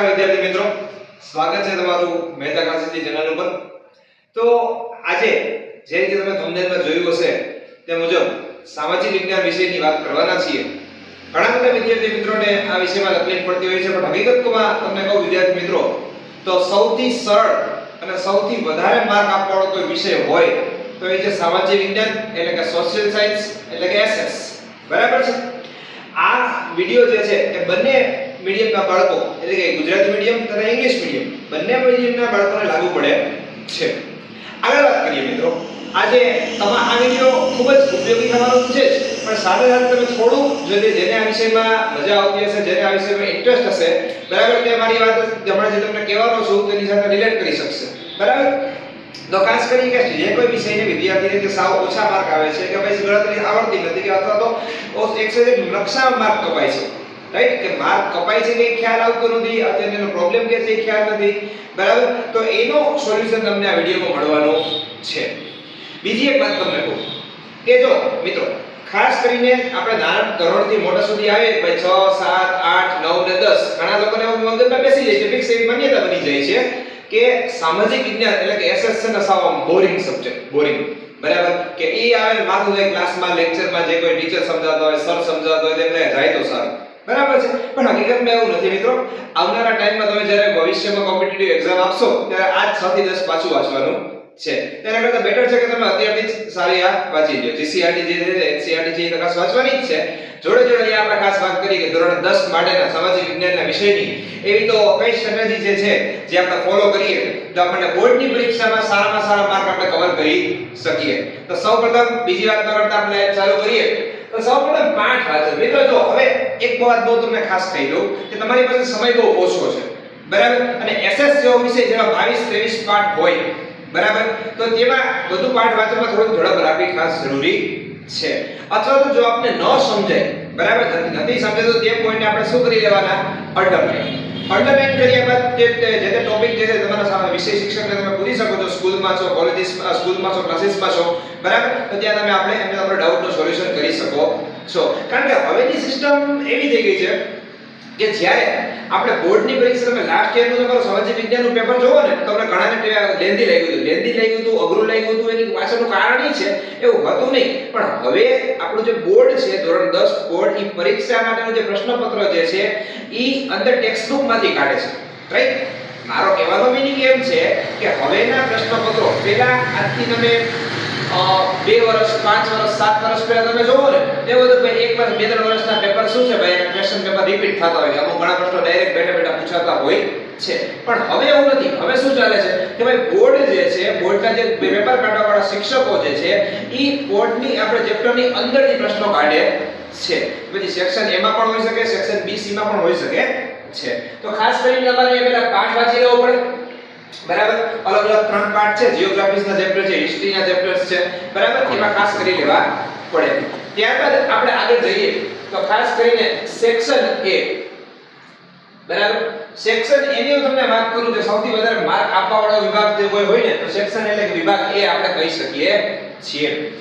નમસ્કાર વિદ્યાર્થી મિત્રો. સ્વાગત છે તમારું મહેતા ક્લાસીસની ચેનલ ઉપર. તો આજે જે રીતે તમે થંબનેલમાં જોયું હશે, તે મુજબ સામાજિક વિજ્ઞાન વિષયની વાત કરવાના છીએ. ઘણા બધા વિદ્યાર્થી મિત્રોને આ વિષયમાં તકલીફ પડતી હોય છે, પણ હકીકતમાં તમને કહું વિદ્યાર્થી મિત્રો, તો સૌથી સરળ અને સૌથી વધારે માર્ક આપવાનો કોઈ વિષય હોય, તો એ છે સામાજિક વિજ્ઞાન, એટલે કે સોશિયલ સાયન્સ એટલે કે એસએસ. બરાબર છે? આ વિડિયો જે છે, એ બંને મીડિયમના બાળકો, એટલે કે ગુજરાતી મીડિયમ તથા ઇંગ્લિશ મીડિયમ બંને મીડિયમના બાળકોને લાગુ પડે છે. આગળ વાત કરીએ મિત્રો. આજે તમા, આ વિડિયો ખૂબ જ ઉપયોગી થવાનો છે જ, પણ સાથે સાથે તમે થોડું જો જેને આ વિષયમાં મજા આવતી હશે, જેને આ વિષયમાં ઇન્ટરેસ્ટ હશે, બરાબર તે મારી વાત હમણાં જે તમને કહેવાનો છું, તેની સાથે રિલેટ કરી શકશે. બરાબર? તો ખાસ કરીને કે જે કોઈ વિષયને વિદ્યાર્થીને જે સાવ ઓછા માર્ક આવે છે, કે પછી ગણતરી આવડતી નથી, કે અથવા તો એક એક નકશા માર્ક કપાય છે. રાઈટ કે માર્ક કપાય છે એ ખ્યાલ આવતો નથી, અત્યારે એનો પ્રોબ્લેમ કે છે એ ખ્યાલ નથી. બરાબર? તો એનો સોલ્યુશન તમને આ વિડીયોમાં મળવાનો છે. બીજી એક વાત તમને કહું. કે જો, મિત્રો, ખાસ કરીને આપણે નાના ધોરણથી મોટા સુધી આવે, ભાઈ 6 7 8 9 ને 10 ઘણા લોકોને એવું મગજમાં બેસી જાય છે ફિક્સ એવી માન્યતા બની જાય છે કે સામાજિક વિજ્ઞાન એટલે કે એસએસસી ના સાવ બોરિંગ સબ્જેક્ટ બોરિંગ બરાબર? કે એ આવે માથું જાય ક્લાસમાં લેક્ચરમાં જે કોઈ ટીચર સમજાવતા હોય સર સમજાવતા હોય તેમને જાય તો સારું. બરાબર છે. પણ હકીકતમાં એવું નથી મિત્રો. આવનારા ટાઈમમાં તમે જ્યારે ભવિષ્યમાં કોમ્પિટિટિવ એક્ઝામ આપશો, ત્યારે આ 6 થી 10 પાછું વાંચવાનું છે. તેના કરતાં બેટર છે કે તમે અત્યારથી જ સારી આ વાંચી લો જીસીઆરટી જે છે એનસીઆરટી જે ખાસ વાંચવાની જ છે. જોડે જોડે અહીંયા આપણે ખાસ વાત કરીએ કે ધોરણ 10 માટેના સામાજિક વિજ્ઞાનના વિષયની. એવી તો કઈ સ્ટ્રેટેજી જે છે, જે આપણે ફોલો કરીએ, તો આપણને બોર્ડની પરીક્ષામાં સારામાં સારા માર્ક આપણે કવર કરી શકીએ. તો સૌપ્રથમ બીજી વાત કરતા આપણે ચાલુ કરીએ. તો સૌપ્રથમ પાઠ વાંચો. મિત્રો, જો હવે એક વાત બહુ તમને ખાસ કહી દઉં કે તમારી પાસે સમય બહુ ઓછો છે. બરાબર? અને એસએસ જેવો વિષય જેમાં 22 23 પાઠ હોય, બરાબર? તો તેમાં બધું પાઠ વાંચવામાં થોડું ઝડપ રાખવી ખાસ જરૂરી છે. અથવા તો જો આપને ન સમજાય બરાબર? નથી સમજે તો તે પોઈન્ટ આપણે શું કરી લેવાના? અલ્ટરનેટ અલ્ટરનેટ કર્યા બાદ જે જે ટોપિક જે છે તમારા સામે વિષય શિક્ષકને તમે પૂછી શકો છો. સ્કૂલમાં છો કોલેજીસમાં સ્કૂલમાં છો ક્લાસીસમાં છો. બરાબર? તો ત્યાં તમે આપણે એમને આપણો ડાઉટનું સોલ્યુશન કરી શકો છો. કારણ કે હવેની સિસ્ટમ એવી થઈ ગઈ છે કે જ્યારે આપણે બોર્ડની પરીક્ષા તમે લાસ્ટ યરનું તમારું સામાજિક વિજ્ઞાનનું પેપર જોવો ને તમને ઘણાને લેન્ધી લાગ્યું હતું. લેન્ધી લાગ્યું હતું, અઘરું લાગ્યું હતું, એની પાછળનું કારણ એ છે, એવું હતું નહીં. પણ હવે આપણું જે બોર્ડ છે, ધોરણ 10 બોર્ડ એ પરીક્ષા માટેનું જે પ્રશ્નપત્ર જે છે એ અંદર ટેક્સ્ટ કાઢે છે. રાઈટ મારો કહેવાનો મિનિંગ એમ છે કે હવેના પ્રશ્નપત્રો પહેલા આજથી તમે બે વર્ષ, પાંચ વર્ષ, સાત વર્ષ પહેલા તમે જોવો ને, એ બધું ભાઈ એક વર્ષ, બે, ત્રણ વર્ષના પેપર શું છે ભાઈ? ક્વેશ્ચન પેપર રિપીટ થતા હોય અમુક ઘણા પ્રશ્નો ડાયરેક્ટ બેઠા બેઠા પૂછાતા હોય છે. પણ હવે એવું નથી. હવે શું ચાલે છે? કે ભાઈ બોર્ડ જે છે બોર્ડના જે પેપર કાઢવા વાળા શિક્ષકો જે છે, ઈ બોર્ડની આપણે ચેપ્ટરની અંદરથી પ્રશ્નો કાઢે છે. પછી સેક્શન એમાં પણ હોઈ શકે સેક્શન બી માં પણ હોઈ શકે છે. તો ખાસ કરીને તમારે એ પહેલા પાઠ વાંચી લેવો પડે. બરાબર? અલગ અલગ ત્રણ પાર્ટ છે. જીઓગ્રાફીના ચેપ્ટર છે હિસ્ટ્રીના ચેપ્ટર્સ છે. બરાબર? એમાં ખાસ કરી લેવા પડે. ત્યારબાદ આપણે આગળ જઈએ. તો ખાસ કરીને સેક્શન એ બરાબર? સેક્શન એ ની હું તમને વાત કરું કે સૌથી વધારે માર્ક આપવા વાળો વિભાગ જે કોઈ હોય ને, તો સેક્શન એટલે કે વિભાગ એ આપણે કહી શકીએ છીએ.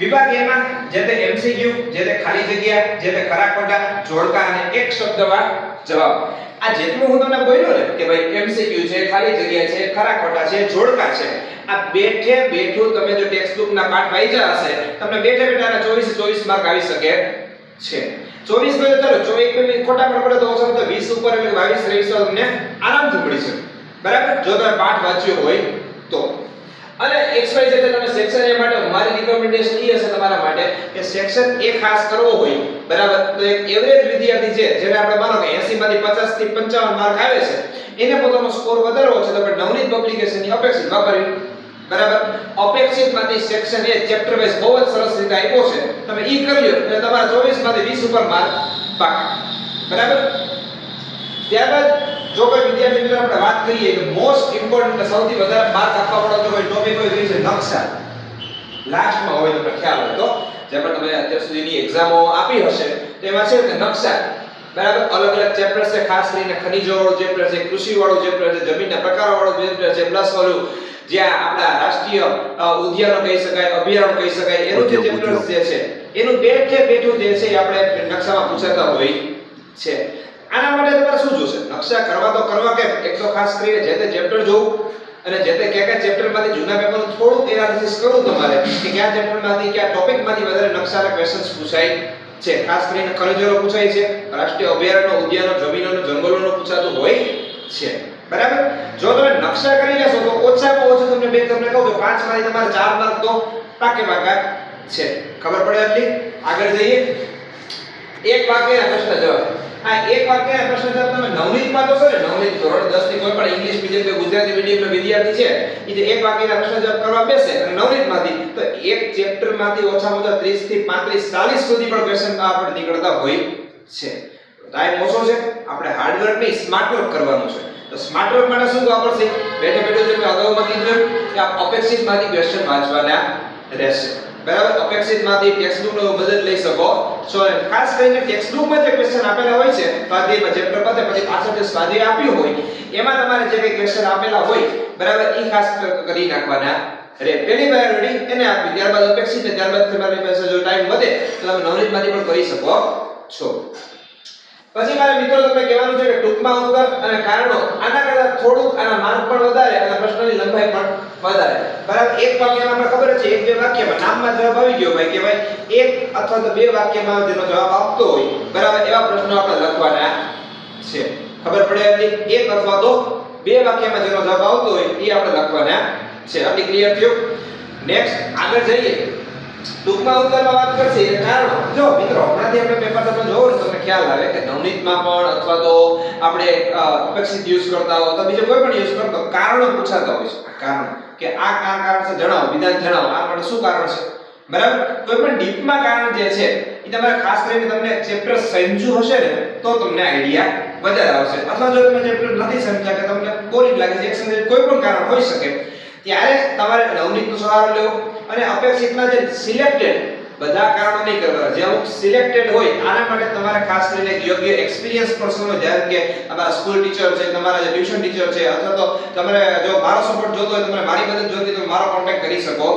વિભાગ એમાં જે તે એમસીક્યુ જે તે ખાલી જગ્યા, જે તે ખરા ખોટા જોડકા અને એક શબ્દમાં જવાબ. આ જેટલું હું તમને બોલ્યો ને કે ભાઈ એમસીક્યુ છે, ખાલી જગ્યા છે ખરા ખોટા છે, જોડકા છે, આ બેઠે બેઠું તમે જો ટેક્સ્ટ બુક ના પાઠ વાંચ્યા હશે, તમને બેઠે બેઠા આના 24 24 માર્ક આવી શકે છે. 24 માં તો ચલો 24 માં ખોટા પર પડે તો ઓછો તો 20 ઉપર એટલે 22 23 તો તમને આરામથી મળી શકે. બરાબર? જો તમે પાઠ વાંચ્યો હોય અને XY જે તમે સેક્શન એ માટે મારી રિકમેન્ડેશન એ હશે તમારા માટે કે સેક્શન એ ખાસ કરવો હોય, બરાબર? તો એક એવરેજ વિદ્યાર્થી છે, જેને આપણે માનો કે 80 માંથી 50 થી 55 માર્ક આવે છે, એને પોતાનો સ્કોર વધારવો છે, તો આપણે નવનીત પબ્લિકેશનની અપેક્ષિત વાપરવી. બરાબર? અપેક્ષિતમાંથી સેક્શન એ ચેપ્ટર વાઇઝ બહુ જ સરસ રીતે આપ્યો છે, તમે ઈ કરી લ્યો, એટલે તમારા 24 માંથી 20 ઉપર માર્ક પાક બરાબર? ત્યારબાદ જો કોઈ વિદ્યાર્થી મિત્રો આપણે વાત કરીએ કે મોસ્ટ ઇમ્પોર્ટન્ટ સૌથી વધારે માર્ક આપવા વાળો જો કોઈ ટોપિક હોય તો છે નકશા લાસ્ટમાં હોય તમને ખ્યાલ હોય તો જે પણ તમે અત્યાર સુધીની એક્ઝામો આપી હશે તેમાં છે કે નકશા બરાબર? અલગ અલગ ચેપ્ટર છે ખાસ કરીને ખનિજો વાળું ચેપ્ટર છે કૃષિ વાળું ચેપ્ટર છે જમીનના પ્રકારો વાળું ચેપ્ટર છે પ્લસ વાળું જ્યાં આપણા રાષ્ટ્રીય ઉદ્યાનો કહી શકાય અભયારણ્ય કહી શકાય એનું જે ચેપ્ટર જે છે એનું બેઠે બેઠું જે છે એ આપણે નકશામાં પૂછાતા હોય છે. આના માટે તમારે શું જોશે? નકશા કરવા તો કરવા કેમ? એક તો ખાસ કરીને જે તે ચેપ્ટર જોવું અને જે તે કયા કયા ચેપ્ટરમાંથી જૂના પેપરનું થોડું એનાલિસિસ કરવું તમારે કે કયા ચેપ્ટરમાંથી કયા ટોપિકમાંથી વધારે નકશાના ક્વેશ્ચન્સ પૂછાય છે. ખાસ કરીને ખનિજોનો પૂછાય છે, રાષ્ટ્રીય અભયારણ્ય, ઉદ્યાનો, જમીનોનો, જંગલોનો પૂછાતું હોય છે. બરાબર? જો તમે નકશા કરી લેશો તો ઓછામાં ઓછું તમને બે તમને કહું કે પાંચમાંથી તમારે ચાર માર્ક તો પાકે પાકા છે. ખબર પડે આટલી? આગળ જઈએ. એક વાક્યના પ્રશ્ન જવાબ. આ એક વાક્યના પ્રશ્ન જવાબ તમે નવનીતમાં તો છે ને ધોરણ 10 ની કોઈ પણ ઇંગ્લિશ મીડિયમ કે ગુજરાતી મીડિયમનો વિદ્યાર્થી છે એ જે એક વાક્યના પ્રશ્ન જવાબ કરવા બેસે અને નવનીતમાંથી તો એક ચેપ્ટરમાંથી ઓછામાં ઓછા 30 થી 35 40 સુધી પણ ક્વેશ્ચન આપણે નીકળતા હોય છે. ટાઈમ ઓછો છે, આપણે હાર્ડ વર્ક નહીં સ્માર્ટ વર્ક કરવાનું છે. તો સ્માર્ટ વર્ક માટે શું વાપરશે? બેઠે બેઠું જે મેં અગાઉમાં કીધું કે આ અપેક્ષિતમાંથી ક્વેશ્ચન વાંચવાના રહેશે. બરાબર? અપેક્ષિતમાંથી ટેક્સ્ટ બુક નો બજેટ લઈ શકો. છો ખાસ કરીને ટેક્સ્ટ બુકમાં જે ક્વેશ્ચન આપેલા હોય છે સ્વાધ્યાયમાં ચેપ્ટર પતે, પછી પાછળ જે સ્વાધ્યાય આપ્યું હોય, એમાં તમારે જે કંઈ ક્વેશ્ચન આપેલા હોય, બરાબર એ ખાસ કરી નાખવાના. રે પહેલી પ્રાયોરિટી એને આપી ત્યારબાદ અપેક્ષિત ને ત્યારબાદ તમારી પાસે જો ટાઈમ વધે, તો તમે નવનીતમાંથી પણ કરી શકો. છો. પછી મારે મિત્રો તમને કહેવાનું છે કે ટૂંકમાં ઉત્તર અને કારણો, આના કરતા થોડુંક આના માર્ક પણ વધારે અને પ્રશ્નની લંબાઈ પણ વધારે. બરાબર, એક વાક્યમાં આપણે ખબર છે, એક બે વાક્યમાં, નામમાં જવાબ આવી ગયો ભાઈ કે ભાઈ, એક અથવા તો બે વાક્યમાં જેનો જવાબ આપતો હોય, બરાબર, એવા પ્રશ્નો આપણે લખવાના છે. ખબર પડે એટલે એક અથવા તો બે વાક્યમાં જેનો જવાબ આવતો હોય, એ આપણે લખવાના છે. આટલી ક્લિયર થયું? નેક્સ્ટ આગળ જઈએ. ટૂંકમાં ઉત્તરમાં વાત કરશે, કારણો. જો, મિત્રો, હમણાંથી આપણે પેપર તમે જોવો ને, તમને ખ્યાલ આવે કે નવનીતમાં પણ અથવા તો આપણે અપેક્ષિત યુઝ કરતા હો તો બીજો કોઈ પણ યુઝ કરતો કારણો પૂછાતા હોય છે. કારણ. કે આ આ કારણ છે, જણાવો, વિધાન જણાવો. આ માટે શું કારણ છે? બરાબર? કોઈ પણ ડીપમાં કારણ જે છે એ તમારે ખાસ કરીને તમને ચેપ્ટર સમજ્યું હશે ને, તો તમને આઈડિયા વધારે આવશે. અથવા જો તમે ચેપ્ટર નથી સમજ્યા કે તમને બોરિંગ લાગે છે, એક કોઈ પણ કારણ હોઈ શકે. ત્યારે તમારે નવનીતનો સહારો લેવો અને અપેક્ષિતના જે સિલેક્ટેડ બધા કારણો નહીં કરવા જે અમુક સિલેક્ટેડ હોય, આના માટે તમારે ખાસ કરીને યોગ્ય એક્સપિરિયન્સ પર્સનો જેમ કે અમારા સ્કૂલ ટીચર છે, તમારા જે ટ્યુશન ટીચર છે, અથવા તો તમારે જો મારો સપોર્ટ જોતો હોય, તમારે મારી મદદ જોતી તો મારો કોન્ટેક્ટ કરી શકો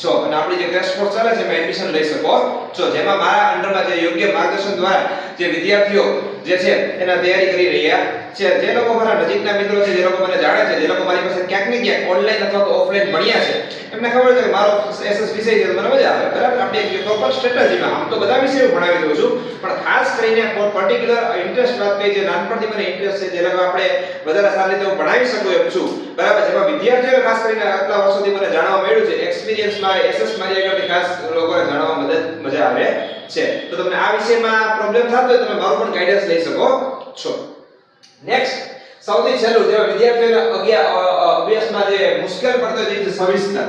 છો. અને આપણી જે ક્રેશ કોર્સ ચાલે છે, એમાં એડમિશન લઈ શકો છો. જેમાં મારા અંડરમાં જે યોગ્ય માર્ગદર્શન દ્વારા જે વિદ્યાર્થીઓ જે છે એના તૈયારી કરી રહ્યા છે. જે લોકો મારા નજીકના મિત્રો છે, જે લોકો મને જાણે છે, જે લોકો મારી પાસે ક્યાંક ને ક્યાંક ઓનલાઈન અથવા તો ઓફલાઈન ભણ્યા છે, એમને ખબર છે કે મારો એસએસ વિષય છે મને મજા આવે. બરાબર? આપણે એક પ્રોપર સ્ટ્રેટેજીમાં આમ તો બધા વિષયો ભણાવી દઉં છું. પણ ખાસ કરીને પર્ટિક્યુલર ઇન્ટરેસ્ટ વાત કરી જે નાનપણથી મને ઇન્ટરેસ્ટ છે જે લોકો આપણે વધારે સારી રીતે ભણાવી શકું એમ છું. બરાબર? જેમાં વિદ્યાર્થીઓ ખાસ કરીને આટલા વર્ષોથી મને જાણવા મળ્યું છે એક્સપિરિયન્સમાં એસએસ મારી આગળ ખાસ લોકોને જાણવા મદદ મજા આવે. છે. તો તમને આ વિષયમાં પ્રોબ્લેમ થતો હોય તમે મારું પણ ગાઈડન્સ લઈ શકો છો. નેક્સ્ટ સૌથી છેલ્લું જે વિદ્યાર્થીઓને અભ્યાસમાં જે મુશ્કેલ પડતો હોય છે, સવિસ્તર.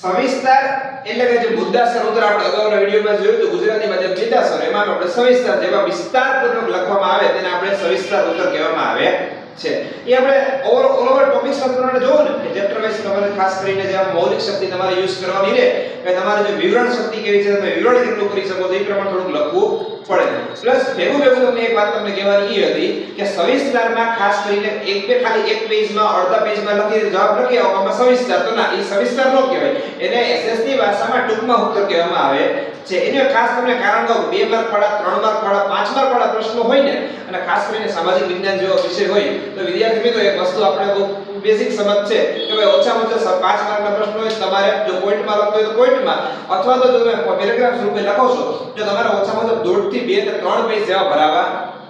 સવિસ્તર એટલે કે જે મુદ્દાસર ઉત્તર આપણે અગાઉના વિડીયોમાં જોયું તો ગુજરાતીમાં જે મુદ્દાસર એમાં આપણે સવિસ્તર જેમાં વિસ્તારપૂર્વક લખવામાં આવે, તેને આપણે સવિસ્તર ઉત્તર કહેવામાં આવે છે. એ આપણે ઓવર ઓવર ટોપિક્સ પ્રમાણે જોવો ને, કે ચેપ્ટર તમારે ખાસ કરીને જે મૌલિક શક્તિ તમારે યુઝ કરવાની રહે કે તમારે જે વિવરણ શક્તિ કેવી છે, તમે વિવરણ કેટલું કરી શકો તે એ પ્રમાણે થોડુંક લખવું પડે. પ્લસ ભેગું ભેગું તમને એક વાત તમને કહેવાની એ હતી કે સવિસ્તારમાં ખાસ કરીને એક બે, ખાલી એક પેજમાં, અડધા પેજમાં લખી જવાબ લખી આવો સવિસ્તાર તો ના એ સવિસ્તાર ન કહેવાય. એને એસએસની ભાષામાં ટૂંકમાં ઉત્તર કહેવામાં આવે. છે. એને ખાસ તમને કારણ કહું બે માર્ક વાળા, ત્રણ માર્ક વાળા, પાંચ માર્ક વાળા પ્રશ્નો હોય ને, અને ખાસ કરીને સામાજિક વિજ્ઞાન જેવો વિષય હોય, તો વિદ્યાર્થી મિત્રો એક વસ્તુ આપણે બહુ બેઝિક સમજ છે કે ભાઈ ઓછામાં ઓછા પાંચ માર્કના પ્રશ્નો હોય તમારે જો પોઈન્ટમાં લખતો હોય તો પોઈન્ટમાં, અથવા તો તમે પેરેગ્રાફ રૂપે લખો છો, તો તમારે ઓછામાં ઓછા દોઢથી બે કે ત્રણ પેજ જેવા ભરાવા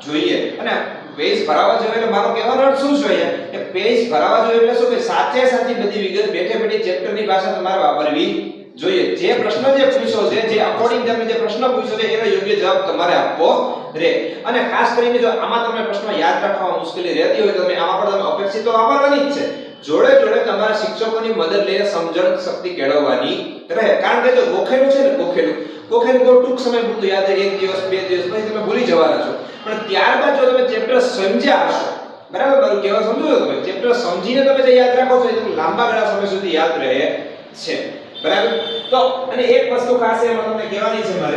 જોઈએ. અને પેજ ભરાવા જોઈએ એટલે મારો કહેવાનો અર્થ શું છે કે પેજ ભરાવા જોઈએ એટલે શું કે સાચે સાચી બધી વિગત બેઠે બેઠે ચેપ્ટરની ભાષા તમારે વાપરવી જોઈએ, જે પ્રશ્ન જે પૂછ્યો છે, જે અકોર્ડિંગ તમે જે પ્રશ્ન પૂછ્યો છે, એનો યોગ્ય જવાબ તમારે આપવો રહે. અને ખાસ કરીને જો આમાં તમને પ્રશ્ન યાદ રાખવામાં મુશ્કેલી રહેતી હોય, તો તમે આમાં પણ તમે અપેક્ષિત તો વાપરવાની જ છે. જોડે જોડે તમારા શિક્ષકોની મદદ લઈને સમજણ શક્તિ કેળવવાની રહે. કારણ કે જો ગોખેલું છે ને, ગોખેલું. ગોખેલું બહુ ટૂંક સમય પૂરતું યાદ રહે. એક દિવસ, બે દિવસ, પછી તમે ભૂલી જવાના છો. પણ ત્યારબાદ જો તમે ચેપ્ટર સમજ્યા હશો, બરાબર, મારું કહેવા સમજો તમે? ચેપ્ટર સમજીને તમે જે યાદ રાખો છો, એ તમને લાંબા ગાળા સમય સુધી યાદ રહે છે. બરાબર? તો, અને એક વસ્તુ ખાસ એમાં તમને કહેવાની છે મારે.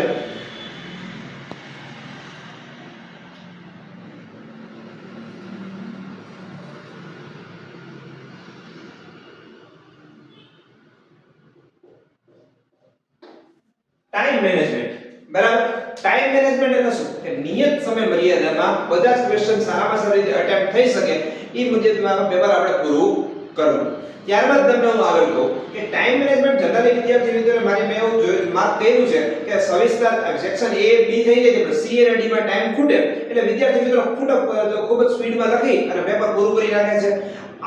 ટાઈમ મેનેજમેન્ટ બરાબર? ટાઈમ મેનેજમેન્ટ એટલે શું? કે નિયત સમય મર્યાદામાં બધા જ ક્વેશ્ચન સારામાં સારી રીતે અટેમ્પ્ટ થઈ શકે. એ મુજબમાં પેપર આપણે પૂરું કરવું. ત્યારબાદ તમને હું આગળ કહું કે ટાઈમ મેનેજમેન્ટ જનરલી વિદ્યાર્થી મિત્રોને મારી મેં એવું જોયું માર્ક કર્યું છે કે સવિસ્તાર સેક્શન એ બી થઈ જાય છે સી અને ડી માં ટાઈમ ખૂટે. એટલે વિદ્યાર્થી મિત્રો ખૂટક ખૂબ જ સ્પીડમાં લખી અને પેપર પૂરું કરી નાખે છે.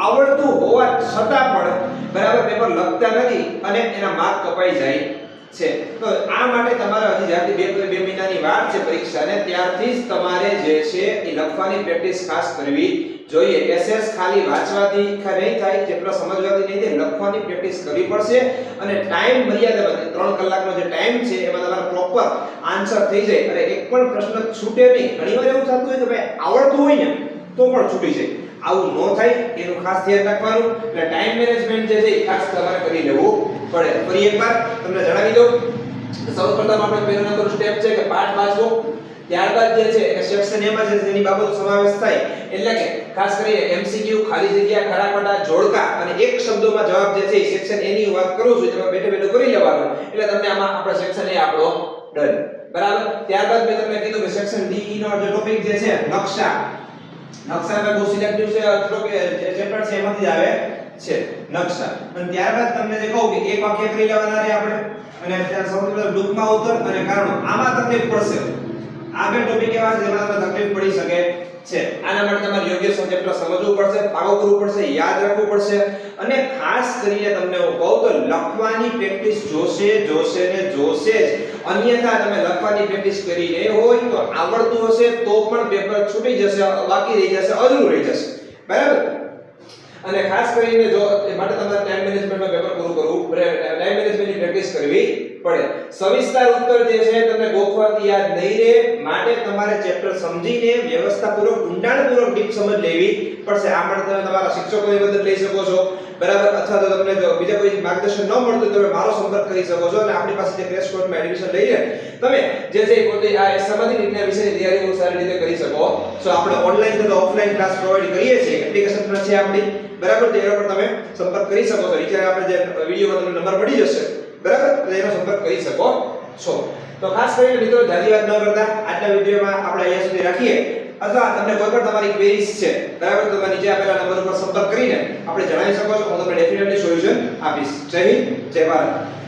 આવડતું હોવા છતાં પણ બરાબર પેપર લખતા નથી અને એના માર્ક કપાઈ જાય. છે. તો આ માટે તમારે હજી જ્યારથી બે બે મહિનાની વાર છે પરીક્ષાને ત્યારથી જ તમારે જે છે એ લખવાની પ્રેક્ટિસ ખાસ કરવી જોઈએ. એસએસ ખાલી વાંચવાથી નહીં થાય ચેપ્ટર સમજવાથી નહીં થાય, લખવાની પ્રેક્ટિસ કરવી પડશે. અને ટાઈમ મર્યાદામાં ત્રણ કલાકનો જે ટાઈમ છે, એમાં તમારે પ્રોપર આન્સર થઈ જાય. અને એક પણ પ્રશ્ન છૂટે નહીં. ઘણીવાર એવું થતું હોય કે ભાઈ આવડતું હોય ને, તો પણ છૂટી જાય. આવું ન થાય એનું ખાસ ધ્યાન રાખવાનું. એટલે ટાઈમ મેનેજમેન્ટ જે છે એ ખાસ તમારે કરી લેવું પડે. ફરી એકવાર તમને જણાવી દઉં. સૌપ્રથમ આપણે પહેલો નંબર સ્ટેપ છે કે પાઠ વાંચવો. ત્યારબાદ જે છે કે સેક્શન એમાં છે જેની બાબતો સમાવેશ થાય. એટલે કે ખાસ કરીને એમસીક્યુ ખાલી જગ્યા ખરા જોડકા અને એક શબ્દોમાં જવાબ જે છે એ સેક્શન એની વાત કરું છું તમે બેઠે બેઠું કરી લેવાનું. એટલે તમને આમાં આપણો સેક્શન એ આપણો ડન બરાબર? ત્યારબાદ મેં તમને કીધું કે સેક્શન ડી નો જે ટોપિક જે છે, નકશા. નકશા મેં બહુ સિલેક્ટિવ છે કે ચેપ્ટર છે એમાંથી જ આવે છે, નકશા. અને ત્યારબાદ તમને કહું કે એક વાક્ય કરી લેવાના રે આપણે. અને ત્યાં સૌથી પહેલા ટૂંકમાં ઉતર અને કારણો. આમાં તકલીફ પડશે. આગળ ટોપિક એવા છે જેમાં તમને તકલીફ પડી શકે છે. આના માટે તમારે યોગ્ય ચેપ્ટર સમજવું પડશે, પાકો કરવું પડશે, યાદ રાખવું પડશે. અને ખાસ કરીને તમને હું કહું તો લખવાની પ્રેક્ટિસ જોશે જોશે ને જોશે જ. અન્યથા તમે લખવાની પ્રેક્ટિસ કરી નહીં હોય તો આવડતું હશે તો પણ પેપર છૂટી જશે, બાકી રહી જશે, અધૂરું રહી જશે. બરાબર? અને ખાસ કરીને જો માટે તમારે ટાઈમ મેનેજમેન્ટમાં પેપર પૂરું કરવું પ્રેક્ટિસ કરવી પડે. સવિસ્તાર ઉત્તર જે છે તમને ગોખવાથી યાદ નહીં રહે. માટે તમારે ચેપ્ટર સમજીને વ્યવસ્થાપૂર્વક, ઊંડાણપૂર્વક ડીપ સમજ લેવી પડશે. આ માટે તમે તમારા શિક્ષકોની મદદ લઈ શકો છો. બરાબર? અથવા તો તમને જો બીજા કોઈ માર્ગદર્શન ન મળતું તમે મારો સંપર્ક કરી શકો છો અને આપણી પાસે જે ક્રેશ કોર્સમાં એડમિશન લઈને તમે જે છે પોતે આ સામાજિક વિજ્ઞાન વિષયની તૈયારી બહુ સારી રીતે કરી શકો. સો આપણે ઓનલાઈન તથા ઓફલાઈન ક્લાસ પ્રોવાઈડ કરીએ છીએ. એપ્લિકેશન પણ છે આપણી. બરાબર? તો એના પર તમે સંપર્ક કરી શકો છો. નીચે આપણે જે વિડીયોમાં તમને નંબર મળી જશે. બરાબર? તો સંપર્ક કરી શકો છો. તો ખાસ કરીને મિત્રો જાજી ન કરતા. આજના વિડીયોમાં આપણે અહીંયા સુધી રાખીએ. અથવા તમને કોઈ પણ તમારી છે, બરાબર? તો નીચે આપેલા નંબર ઉપર સંપર્ક કરીને આપણે જણાવી શકો છો. હું તમને ડેફિનેટલી સોલ્યુશન આપીશ. જય હિન્દ, જય ભારત.